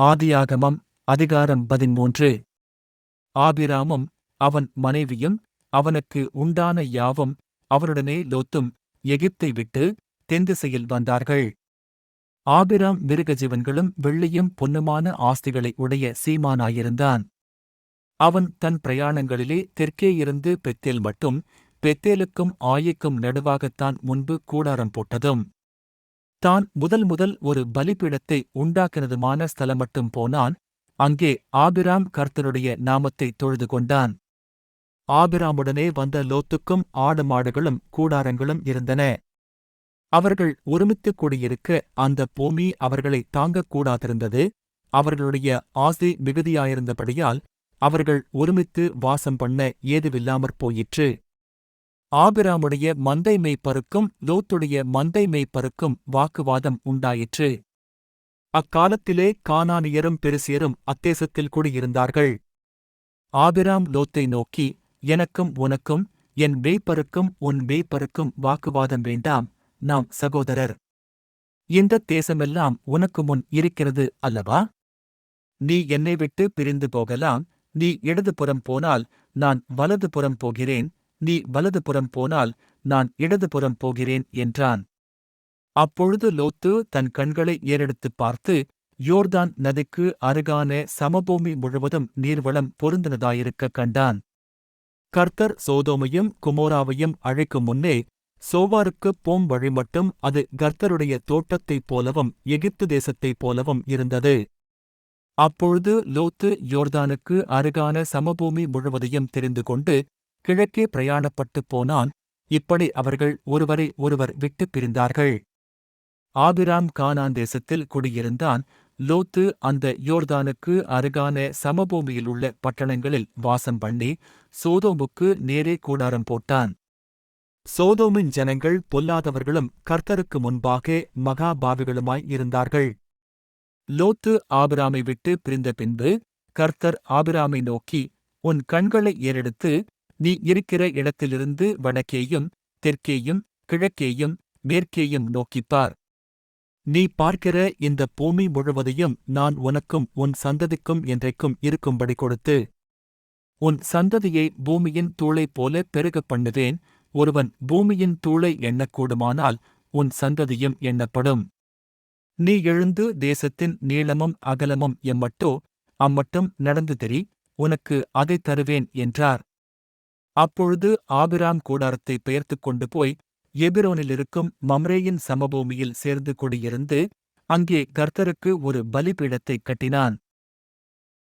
ஆதியாகமம் அதிகாரம் பதிமூன்று ஆபிராமும் அவன் மனைவியும் அவனுக்கு உண்டான யாவும் அவருடனே லோத்தும் எகிப்தை விட்டு தென்திசையில் வந்தார்கள். ஆபிராம் மிருகஜீவன்களும் வெள்ளியும் பொன்னுமான ஆஸ்திகளை உடைய சீமானாயிருந்தான். அவன் தன் பிரயாணங்களிலே தெற்கே இருந்து பெத்தேல் மட்டும் பெத்தேலுக்கும் ஆயிக்கும் நடுவாகத்தான் முன்பு கூடாரம் போட்டதும். தான் முதல் முதல் ஒரு பலிபீடத்தை உண்டாக்கினதுமான ஸ்தலம் மட்டும் போனான். அங்கே ஆபிராம் கர்த்தருடைய நாமத்தை தொழுது கொண்டான். ஆபிராமுடனே வந்த லோத்துக்கும் ஆடு மாடுகளும் கூடாரங்களும் இருந்தன. அவர்கள் ஒருமித்துக் கூடியிருக்க அந்த பூமி அவர்களை தாங்கக் கூடாதிருந்தது அவர்களுடைய ஆசை மிகுதியாயிருந்தபடியால் அவர்கள் ஒருமித்து வாசம் பண்ண ஏதுவில்லாமற் போயிற்று. ஆபிராமுடைய மந்தை மெய்ப்பருக்கும் லோத்துடைய மந்தை மெய்ப்பருக்கும் வாக்குவாதம் உண்டாயிற்று. அக்காலத்திலே கானானியரும் பெருசியரும் அத்தேசத்தில் குடியிருந்தார்கள். ஆபிராம் லோத்தை நோக்கி எனக்கும் உனக்கும் என் மேய்ப்பருக்கும் உன் மேய்ப்பருக்கும் வாக்குவாதம் வேண்டாம் நாம் சகோதரர். இந்த தேசமெல்லாம் உனக்கு முன் இருக்கிறது அல்லவா? நீ என்னை விட்டு பிரிந்து போகலாம் நீ இடதுபுறம் போனால் நான் வலதுபுறம் போகிறேன் நீ வலதுபுறம் போனால் நான் இடதுபுறம் போகிறேன் என்றான். அப்பொழுது லோத்து தன் கண்களை ஏறெடுத்துப் பார்த்து யோர்தான் நதிக்கு அருகான சமபூமி முழுவதும் நீர்வளம் பொருந்தினதாயிருக்க கண்டான். கர்த்தர் சோதோமையும் குமோராவையும் அழைக்கும் முன்னே சோவாருக்குப் போம் வழி மட்டும் அது கர்த்தருடைய தோட்டத்தைப் போலவும் எகிப்து தேசத்தைப் போலவும் இருந்தது. அப்பொழுது லோத்து யோர்தானுக்கு அருகான சமபூமி முழுவதையும் தெரிந்து கொண்டு கிழக்கே பிரயாணப்பட்டுப் போனான் இப்படி அவர்கள் ஒருவரை ஒருவர் விட்டுப் பிரிந்தார்கள். ஆபிராம் கானான் தேசத்தில் குடியிருந்தான். லோத்து அந்த யோர்தானுக்கு அருகான சமபூமியிலுள்ள பட்டணங்களில் வாசம் பண்ணி சோதோமுக்கு நேரே கூடாரம் போட்டான். சோதோமின் ஜனங்கள் பொல்லாதவர்களும் கர்த்தருக்கு முன்பாக மகாபாவிகளுமாய் இருந்தார்கள். லோத்து ஆபிராமை விட்டு பிரிந்த பின்பு கர்த்தர் ஆபிராமை நோக்கி உன் கண்களை ஏறெடுத்து நீ இருக்கிற இடத்திலிருந்து வடக்கேயும் தெற்கேயும் கிழக்கேயும் மேற்கேயும் நோக்கிப்பார். நீ பார்க்கிற இந்த பூமி முழுவதையும் நான் உனக்கும் உன் சந்ததிக்கும் என்றைக்கும் இருக்கும்படி கொடுத்து உன் சந்ததியை பூமியின் தூளைப் போல பெருகப் பண்ணுவேன். ஒருவன் பூமியின் தூளை எண்ணக்கூடுமானால் உன் சந்ததியும் எண்ணப்படும். நீ எழுந்து தேசத்தின் நீளமும் அகலமும் எம்மட்டோ அம்மட்டும் நடந்து தெரி உனக்கு அதை தருவேன் என்றார். அப்பொழுது ஆபிராம் கூடாரத்தை பெயர்த்துக் கொண்டு போய் எபிரோனிலிருக்கும் மம்ரேயின் சமபூமியில் சேர்ந்து குடியிருந்து அங்கே கர்த்தருக்கு ஒரு பலிபீடத்தைக் கட்டினான்.